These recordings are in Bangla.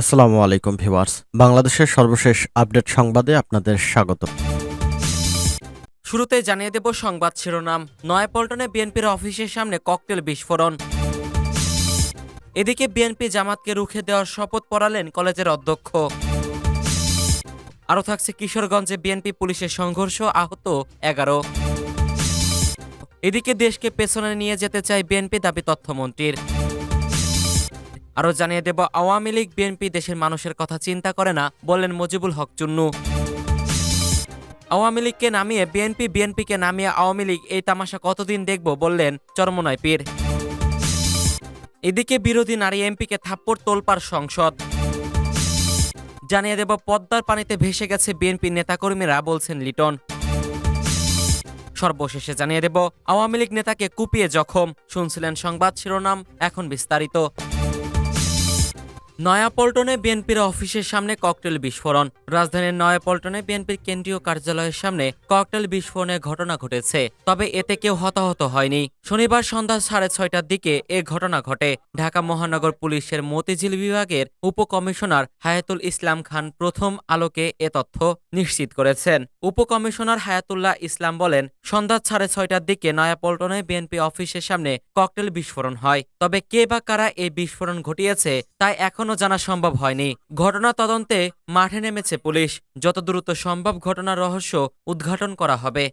আসসালামু আলাইকুম ভিউয়ার্স। বাংলাদেশের সর্বশেষ আপডেট সংবাদে আপনাদের স্বাগত। শুরুতে জানিয়ে দেব সংবাদ শিরোনাম। নয়াপল্টনে বিএনপির অফিসের সামনে ককটেল বিস্ফোরণ। এদিকে বিএনপি জামাতকে রুখে দেওয়ার শপথ পড়ালেন কলেজের অধ্যক্ষ। আরও থাকছে কিশোরগঞ্জে বিএনপি পুলিশের সংঘর্ষ, আহত এগারো। এদিকে দেশকে পেছনে নিয়ে যেতে চায় বিএনপি দাবি তথ্যমন্ত্রীর। আরও জানিয়ে দেব, আওয়ামী লীগ, বিএনপি দেশের মানুষের কথা চিন্তা করে না, বললেন মুজিবুল হক চুন্নু। আওয়ামী লীগকে নামিয়ে, বিএনপি, বিএনপিকে নামিয়ে আওয়ামী লীগ, এই তামাশা কতদিন দেখব বললেন চরমনায় পীর। এদিকে বিরোধী নারী এমপিকে থাপ্পড় তোলপার সংসদ। জানিয়ে দেব, পদ্মার পানিতে ভেসে গেছে বিএনপি নেতাকর্মীরা, বলছেন লিটন। সর্বশেষে জানিয়ে দেব, আওয়ামী লীগ নেতাকে কুপিয়ে জখম, শুনছিলেন সংবাদ শিরোনাম, এখন বিস্তারিত। নয়াপল্টনে বিএনপির অফিসের সামনে ককটেল বিস্ফোরণ। রাজধানীর নয়াপল্টনে বিএনপির কেন্দ্রীয় কার্যালয়ের সামনে ককটেল বিস্ফোরণের ঘটনা ঘটেছে, তবে এতে কেউ হতাহত হয়নি। শনিবার সন্ধ্যা সাড়ে ছয়টার দিকে এ ঘটনা ঘটে। ঢাকা মহানগর পুলিশের মতিঝিল বিভাগের উপকমিশনার হায়াতুল ইসলাম খান প্রথম আলোকে এ তথ্য নিশ্চিত করেছেন। উপকমিশনার হায়াতুল্লাহ ইসলাম বলেন, সন্ধ্যা সাড়ে ছয়টার দিকে নয়াপল্টনে বিএনপি অফিসের সামনে ককটেল বিস্ফোরণ হয়, তবে কে বা কারা এই বিস্ফোরণ ঘটিয়েছে তাই এখনও জানা সম্ভব হয়নি। ঘটনা তদন্তে মাঠে নেমেছে পুলিশ। যত দ্রুত সম্ভব ঘটনার রহস্য উদ্ঘাটন করা হবে।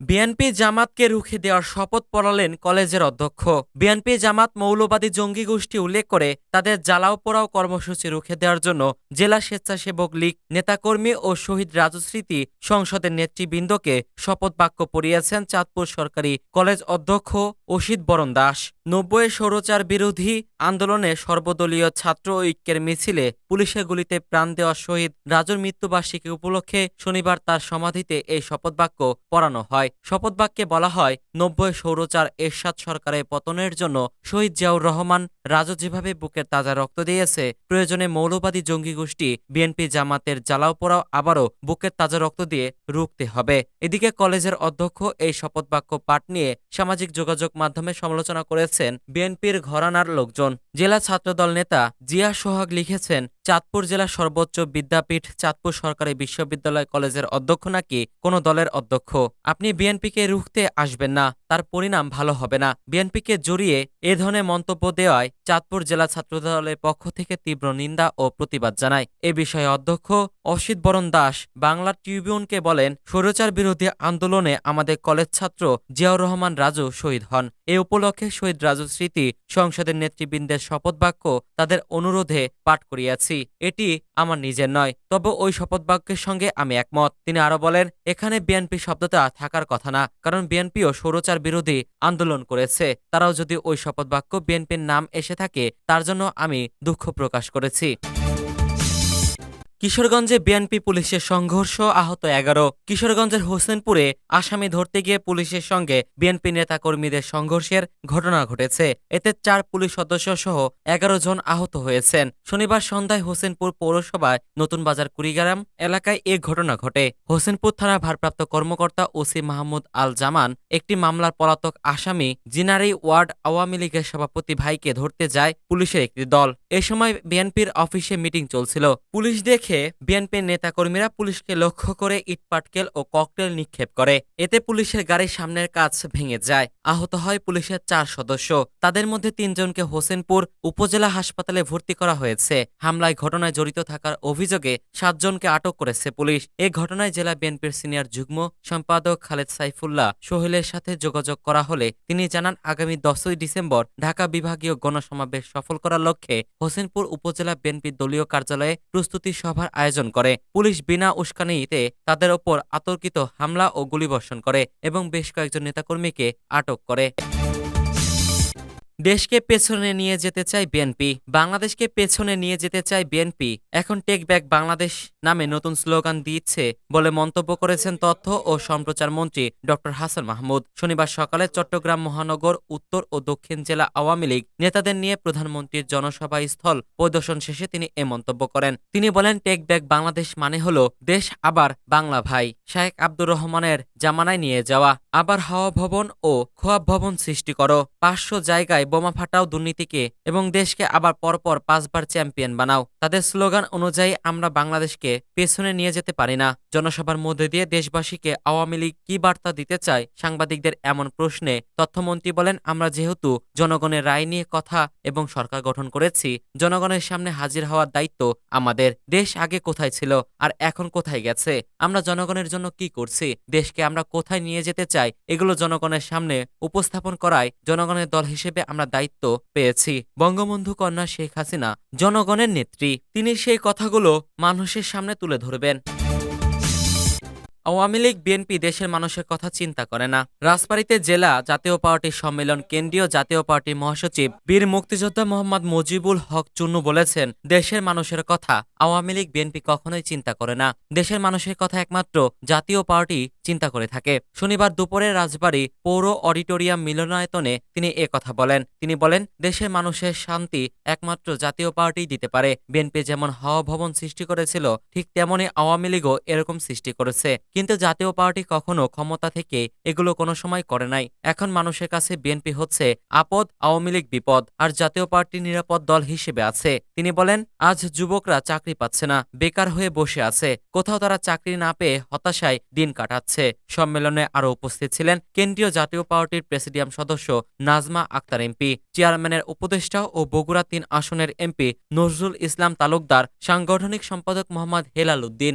বিএনপি জামাতকে রুখে দেওয়ার শপথ পড়ালেন কলেজের অধ্যক্ষ। বিএনপি জামাত মৌলবাদী জঙ্গি গোষ্ঠী উল্লেখ করে, তাদের জ্বালাও পোড়াও কর্মসূচি রুখে দেওয়ার জন্য জেলা স্বেচ্ছাসেবক লীগ, নেতাকর্মী ও শহীদ রাজস্মৃতি সংসদের নেতৃবৃন্দকে শপথ বাক্য পড়িয়েছেন চাঁদপুর সরকারি কলেজ অধ্যক্ষ অসিত বরণ দাস। নব্বই সৌরচার বিরোধী আন্দোলনে সর্বদলীয় ছাত্র ঐক্যের মিছিলে পুলিশের গুলিতে প্রাণ দেওয়া শহীদ রাজুর মৃত্যুবার্ষিকী উপলক্ষে শনিবার তার সমাধিতে এই শপথবাক্য পড়ানো হয়। শপথবাক্যে বলা হয়, নব্বই সৌরচার এরশাদ সরকারের পতনের জন্য শহীদ জিয়াউর রহমান রাজু যেভাবে বুকের তাজা রক্ত দিয়েছে, প্রয়োজনে মৌলবাদী জঙ্গি গোষ্ঠী, বিএনপি জামাতের জ্বালাও পোড়াও আবারও বুকের তাজা রক্ত দিয়ে রুখতে হবে। এদিকে কলেজের অধ্যক্ষ এই শপথবাক্য পাঠ নিয়ে সামাজিক যোগাযোগ মাধ্যমে সমালোচনা করেছেন বিএনপির ঘরানার লোকজন। জেলা ছাত্রদল নেতা জিয়া সোহাগ লিখেছেন, চাঁদপুর জেলা সর্বোচ্চ বিদ্যাপীঠ চাঁদপুর সরকারি বিশ্ববিদ্যালয় কলেজের অধ্যক্ষ নাকি কোনো দলের অধ্যক্ষ? আপনি বিএনপিকে রুখতে আসবেন না, তার পরিণাম ভালো হবে না। বিএনপিকে জড়িয়ে এ ধরনের মন্তব্য দেওয়ায় চাঁদপুর জেলা ছাত্রদলের পক্ষ থেকে তীব্র নিন্দা ও প্রতিবাদ জানায়। এ বিষয়ে অধ্যক্ষ অসিত বরণ দাস বাংলা ট্রিবিউনকে বলেন, স্বৈরাচার বিরোধী আন্দোলনে আমাদের কলেজ ছাত্র জিয়াউর রহমান রাজু শহীদ হন। এ উপলক্ষে শহীদ রাজু স্মৃতি সংসদের নেতৃবৃন্দের শপথ বাক্য তাদের অনুরোধে পাঠ করিয়াছি। এটি আমার নিজের নয়, তবে ওই শপথ বাক্যের সঙ্গে আমি একমত। তিনি আরও বলেন, এখানে বিএনপি শব্দটা থাকার কথা না, কারণ বিএনপিও স্বৈরাচার বিরোধী আন্দোলন করেছে। তারাও যদি ওই শপথ বাক্য বিএনপির নাম এসে থাকে তার জন্য আমি দুঃখ প্রকাশ করেছি। কিশোরগঞ্জে বিএনপি পুলিশের সংঘর্ষ, আহত এগারো। কিশোরগঞ্জের হোসেনপুরে আসামি ধরতে গিয়ে পুলিশের সঙ্গে বিএনপি নেতাকর্মীদের সংঘর্ষের ঘটনা ঘটেছে। এতে চার পুলিশ সদস্য সহ এগারো জন আহত হয়েছেন। শনিবার সন্ধ্যায় হোসেনপুর পৌরসভায় নতুন বাজার কুড়িগ্রাম এলাকায় এ ঘটনা ঘটে। হোসেনপুর থানার ভারপ্রাপ্ত কর্মকর্তা ওসি মাহমুদ আল জামান একটি মামলার পলাতক আসামি জিনারি ওয়ার্ড আওয়ামী লীগের সভাপতি ভাইকে ধরতে যায় পুলিশের একটি দল। এ সময় বিএনপির অফিসে মিটিং চলছিল। পুলিশ দেখে বিএনপির নেতাকর্মীরা পুলিশকে লক্ষ্য করে ইটপাটকেল ও ককটেল নিক্ষেপ করে। এতে পুলিশের গাড়ির সামনের কাজ ভেঙে যায়। আহত হয় পুলিশের চার সদস্য। তাদের মধ্যে তিনজনকে হোসেনপুর উপজেলা হাসপাতালে ভর্তি করা হয়েছে। হামলায় ঘটনায় জড়িত থাকার অভিযোগে সাতজনকে আটক করেছে পুলিশ। এ ঘটনায় জেলা বিএনপির সিনিয়র যুগ্ম সম্পাদক খালেদ সাইফুল্লাহ সোহেলের সাথে যোগাযোগ করা হলে তিনি জানান, আগামী দশই ডিসেম্বর ঢাকা বিভাগীয় গণসমাবেশ সফল করার লক্ষ্যে হোসেনপুর উপজেলা বিএনপি দলীয় কার্যালয়ে প্রস্তুতি সভার আয়োজন করে। পুলিশ বিনা উস্কানিতে তাদের ওপর আতর্কিত হামলা ও গুলিবর্ষণ করে এবং বেশ কয়েকজন নেতাকর্মীকে আটক করে। দেশকে পেছনে নিয়ে যেতে চায় বিএনপি, বাংলাদেশকে পেছনে নিয়ে যেতে চায় বিএনপি। এখন টেক ব্যাক বাংলাদেশ নামে নতুন স্লোগান দিচ্ছে বলে মন্তব্য করেছেন তথ্য ও সম্প্রচার মন্ত্রী ডক্টর হাসান মাহমুদ। শনিবার সকালে চট্টগ্রাম মহানগর, উত্তর ও দক্ষিণ জেলা আওয়ামী লীগ নেতাদের নিয়ে প্রধানমন্ত্রীর জনসভা স্থল পরিদর্শন শেষে তিনি এ মন্তব্য করেন। তিনি বলেন, টেক ব্যাক বাংলাদেশ মানে হলো দেশ আবার বাংলা ভাই। শাহেক আব্দুর রহমানের জামানায় নিয়ে যাওয়া। আবার হাওয়া ভবন ও খোয়াব ভবন সৃষ্টি করো। পাঁচশো জায়গায় বোমা ফাটাও দুর্নীতিকে এবং দেশকে আবার পরপর পাঁচবার চ্যাম্পিয়ন বানাও। তাদের স্লোগান অনুযায়ী আমরা বাংলাদেশকে পেছনে নিয়ে যেতে পারি না। জনসভার মধ্যে দিয়ে দেশবাসীকে আওয়ামী লীগ কি বার্তা দিতে চায় সাংবাদিকদের এমন প্রশ্নে তথ্যমন্ত্রী বলেন, আমরা যেহেতু জনগণের রায় নিয়ে কথা এবং সরকার গঠন করেছি, জনগণের সামনে হাজির হওয়ার দায়িত্ব আমাদের। দেশ আগে কোথায় ছিল আর এখন কোথায় গেছে? আমরা জনগণের জন্য কি করছি? দেশকে আমরা কোথায় নিয়ে যেতে চাই এগুলো জনগণের সামনে উপস্থাপন করায় জনগণের দল হিসেবে আমরা দায়িত্ব পেয়েছি। বঙ্গবন্ধু কন্যা শেখ হাসিনা জনগণের নেত্রী। তিনি সেই কথাগুলো মানুষের সামনে তুলে ধরবেন। আওয়ামী লীগ, বিএনপি দেশের মানুষের কথা চিন্তা করে না। রাজবাড়ীতে জেলা জাতীয় পার্টির সম্মেলন, কেন্দ্রীয় জাতীয় পার্টির মহাসচিব বীর মুক্তিযোদ্ধা মোহাম্মদ মুজিবুল হক চুন্নু বলেছেন, দেশের মানুষের কথা আওয়ামী লীগ, বিএনপি কখনোই চিন্তা করে না। দেশের মানুষের কথা একমাত্র জাতীয় পার্টি চিন্তা করে থাকে। শনিবার দুপুরে রাজবাড়ী পৌর অডিটোরিয়াম মিলনায়তনে তিনি এ কথা বলেন। তিনি বলেন, দেশের মানুষের শান্তি একমাত্র জাতীয় পার্টি দিতে পারে। বিএনপি যেমন হাওয়া ভবন সৃষ্টি করেছিল, ঠিক তেমনি আওয়ামী লীগও এরকম সৃষ্টি করেছে। কিন্তু জাতীয় পার্টি কখনো ক্ষমতা থেকে এগুলো কোনো সময় করে নাই। এখন মানুষের কাছে বিএনপি হচ্ছে আপদ, আওয়ামী লীগ বিপদ, আর জাতীয় পার্টি নিরাপদ দল হিসেবে আছে। তিনি বলেন, আজ যুবকরা চাকরি পাচ্ছে না, বেকার হয়ে বসে আছে। কোথাও তারা চাকরি না পেয়ে হতাশায় দিন কাটাচ্ছে। সম্মেলনে আরও উপস্থিত ছিলেন কেন্দ্রীয় জাতীয় পার্টির প্রেসিডিয়াম সদস্য নাজমা আক্তার এমপি, চেয়ারম্যানের উপদেষ্টা ও বগুড়া তিন আসনের এমপি নজরুল ইসলাম তালুকদার, সাংগঠনিক সম্পাদক মোহাম্মদ হেলাল উদ্দিন।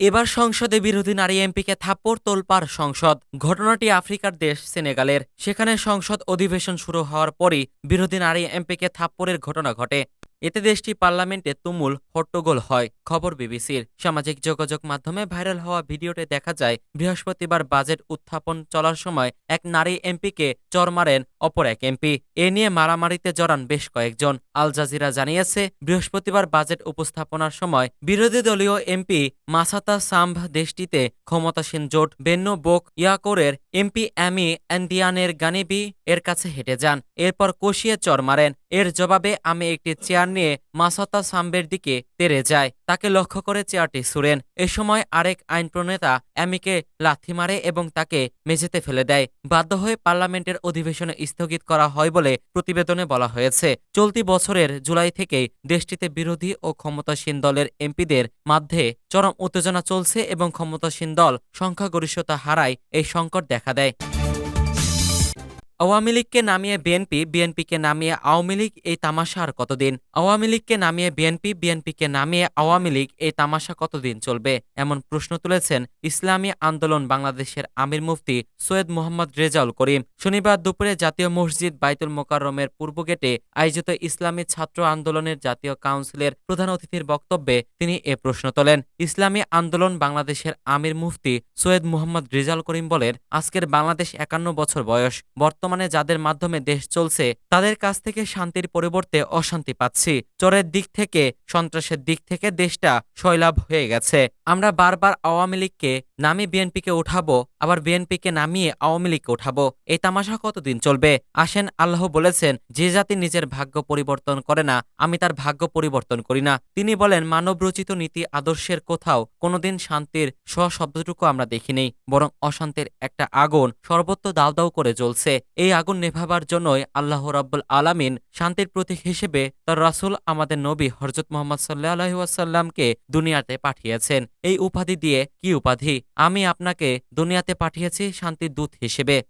এবার সংসদে বিরোধী নারী এমপিকে থাপ্পড় তোলপার সংসদ। ঘটনাটি আফ্রিকার দেশ, সেনেগালের। সেখানে সংসদ অধিবেশন শুরু হওয়ার পরই বিরোধী নারী এমপিকে থাপ্পড়ের ঘটনা ঘটে। এতে দেশটি পার্লামেন্টে তুমুল হট্টগোল হয়, খবর বিবিসির। সামাজিক যোগাযোগ মাধ্যমে ভাইরাল হওয়া ভিডিওতে দেখা যায়, বৃহস্পতিবার বাজেট উত্থাপন চলার সময় এক নারী এমপিকে চর মারেন অপর এক এমপি। এ নিয়ে মারামারিতে জড়ান বেশ কয়েকজন। আল জাজিরা জানিয়েছে, বৃহস্পতিবার বাজেট উপস্থাপনার সময় বিরোধী দলীয় এমপি মাসাতা সাম্ভ দেশটিতে ক্ষমতাসীন জোট বেন্নো বোক ইয়াকোরের এমপি অ্যামি অ্যান্ডিয়ানের গানিবি এর কাছে হেঁটে যান, এরপর কষিয়ে চর মারেন। এর জবাবে আমি একটি চেয়ার নিয়ে মাসাতা সাম্বের দিকে তেরে যায়। তাকে লক্ষ্য করে চেয়ারটি ছুড়েন। এ সময় আরেক আইন প্রণেতা অ্যামিকে লাথি মারে এবং তাকে মেঝেতে ফেলে দেয়। বাধ্য হয়ে পার্লামেন্টের অধিবেশনে স্থগিত করা হয় বলে প্রতিবেদনে বলা হয়েছে। চলতি বছরের জুলাই থেকেই দেশটিতে বিরোধী ও ক্ষমতাসীন দলের এমপিদের মধ্যে চরম উত্তেজনা চলছে এবং ক্ষমতাসীন দল সংখ্যাগরিষ্ঠতা হারায় এই সংকট দেখা দেয়। আওয়ামী লীগকে নামিয়ে বিএনপি, বিএনপিকে নামিয়ে আওয়ামী লীগ, এই তামাশা আর কতদিন? আওয়ামী লীগকে নামিয়ে বিএনপি, বিএনপিকে নামিয়ে আওয়ামী লীগ, এই তামাশা কতদিন চলবে? এমন প্রশ্ন তুলেছেন ইসলামী আন্দোলন বাংলাদেশের আমির মুফতি সৈয়দ মোহাম্মদ রেজাউল করিম। শনিবার দুপুরে জাতীয় মসজিদ বাইতুল মোকাররমের পূর্ব গেটে আয়োজিত ইসলামী ছাত্র আন্দোলনের জাতীয় কাউন্সিলের প্রধান অতিথির বক্তব্যে তিনি এ প্রশ্ন তোলেন। ইসলামী আন্দোলন বাংলাদেশের আমির মুফতি সৈয়দ মোহাম্মদ রেজাউল করিম বলেন, আজকের বাংলাদেশ একান্ন বছর বয়স। বর্তমানে যাদের মাধ্যমে দেশ চলছে, তাদের কাছ থেকে শান্তির পরিবর্তে অশান্তি পাচ্ছি। চোরের দিক থেকে, সন্ত্রাসের দিক থেকে দেশটা শৈলাভ হয়ে গেছে। আমরা বারবার আওয়ামী লীগকে নামি বিএনপিকে উঠাবো, আবার বিএনপিকে নামিয়ে আওয়ামী লীগকে উঠাবো। এই তামাশা কতদিন চলবে? আসেন, আল্লাহ বলেছেন, যে জাতি নিজের ভাগ্য পরিবর্তন করে না, আমি তার ভাগ্য পরিবর্তন করি না। তিনি বলেন, মানবরচিত নীতি আদর্শের কোথাও কোনোদিন শান্তির স্বশব্দটুকু আমরা দেখিনি, বরং অশান্তির একটা আগুন সর্বত্র দাউ দাও করে জ্বলছে। এই আগুন নেভাবার জন্যই আল্লাহ রাব্বুল আলামিন শান্তির প্রতীক হিসেবে তার রাসূল আমাদের নবী হরজত মোহাম্মদ সাল্লাহ আলহিউসাল্লামকে দুনিয়াতে পাঠিয়েছেন। এই উপাধি দিয়ে কি উপাধি? আমি আপনাকে দুনিয়াতে পাঠিয়েছি শান্তির দূত হিসেবে।